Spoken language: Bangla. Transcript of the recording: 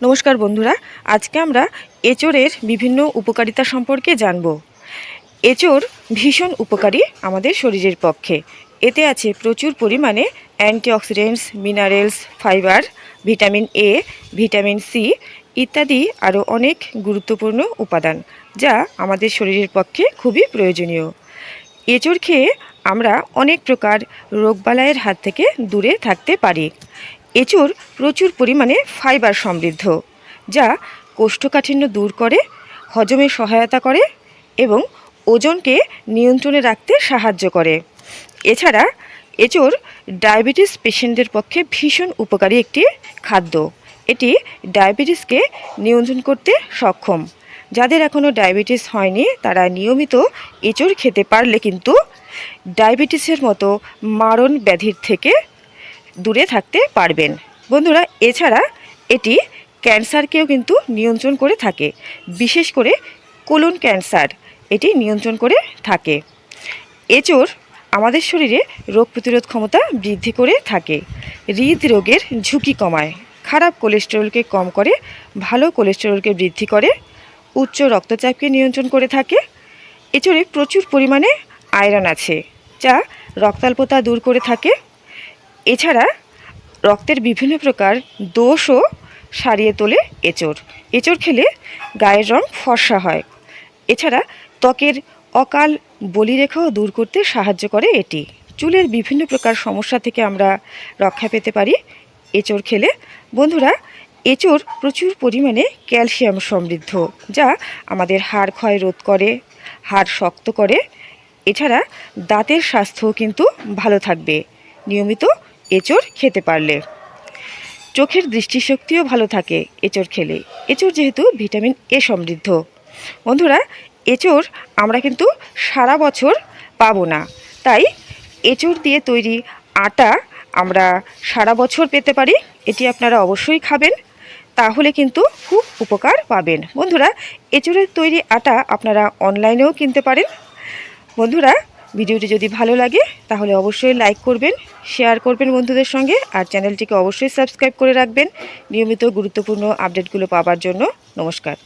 নমস্কার বন্ধুরা, আজকে আমরা এঁচোড়ের বিভিন্ন উপকারিতা সম্পর্কে জানব। এঁচোড় ভীষণ উপকারী আমাদের শরীরের পক্ষে। এতে আছে প্রচুর পরিমাণে antioxidants, minerals, fibre, vitamin A vitamin C ইত্যাদি আরও অনেক গুরুত্বপূর্ণ উপাদান যা আমাদের শরীরের পক্ষে খুবই প্রয়োজনীয়। এঁচোড় খেয়ে আমরা অনেক প্রকার রোগবালাইয়ের হাত থেকে দূরে থাকতে পারি। এঁচোড় প্রচুর পরিমাণে ফাইবার সমৃদ্ধ, যা কোষ্ঠকাঠিন্য দূর করে, হজমে সহায়তা করে এবং ওজনকে নিয়ন্ত্রণে রাখতে সাহায্য করে। এছাড়া এঁচোড় ডায়াবেটিস পেশেন্টদের পক্ষে ভীষণ উপকারী একটি খাদ্য। এটি ডায়াবেটিসকে নিয়ন্ত্রণ করতে সক্ষম। যাদের এখনও ডায়াবেটিস হয়নি, তারা নিয়মিত এঁচোড় খেতে পারলে কিন্তু ডায়াবেটিসের মতো মারণ ব্যাধির থেকে দূরে থাকতে পারবেন। বন্ধুরা, এছাড়া এটি ক্যান্সারকেও কিন্তু নিয়ন্ত্রণ করে থাকে। বিশেষ করে কোলন ক্যান্সার, এটি নিয়ন্ত্রণ করে থাকে। এচোর আমাদের শরীরে রোগ প্রতিরোধ ক্ষমতা বৃদ্ধি করে থাকে। হৃদরোগের ঝুঁকি কমায়, খারাপ কোলেস্টেরলকে কম করে, ভালো কোলেস্টেরলকে বৃদ্ধি করে, উচ্চ রক্তচাপকে নিয়ন্ত্রণ করে থাকে। এচড়ে প্রচুর পরিমাণে আয়রন আছে, যা রক্তাল্পতা দূর করে থাকে। এছাড়া রক্তের বিভিন্ন প্রকার দোষও সারিয়ে তোলে এঁচড়। এঁচড় খেলে গায়ের রং ফর্সা হয়। এছাড়া ত্বকের অকাল বলিরেখাও দূর করতে সাহায্য করে এটি। চুলের বিভিন্ন প্রকার সমস্যা থেকে আমরা রক্ষা পেতে পারি। এঁচড় খেলে, বন্ধুরা, এঁচড় প্রচুর পরিমাণে ক্যালসিয়াম সমৃদ্ধ, যা আমাদের হাড় ক্ষয় রোধ করে, হাড় শক্ত করে। এছাড়া দাঁতের স্বাস্থ্যও কিন্তু ভালো থাকবে। নিয়মিত এঁচড় খেতে পারলে। চোখের দৃষ্টিশক্তিও ভালো থাকে এঁচড় খেলে। এঁচড় যেহেতু ভিটামিন এ সমৃদ্ধ। বন্ধুরা এঁচড় আমরা কিন্তু সারা বছর পাবো না। তাই এঁচড় দিয়ে তৈরি আটা আমরা সারা বছর পেতে পারি। এটি আপনারা অবশ্যই খাবেন। তাহলে কিন্তু খুব উপকার পাবেন। বন্ধুরা এঁচড়ের তৈরি আটা আপনারা অনলাইনেও কিনতে পারেন। বন্ধুরা ভিডিওটি যদি ভালো লাগে, তাহলে অবশ্যই লাইক করবেন শেয়ার করবেন বন্ধুদের সঙ্গে, আর চ্যানেলটিকে অবশ্যই সাবস্ক্রাইব করে রাখবেন। নিয়মিত গুরুত্বপূর্ণ আপডেটগুলো পাওয়ার জন্য নমস্কার।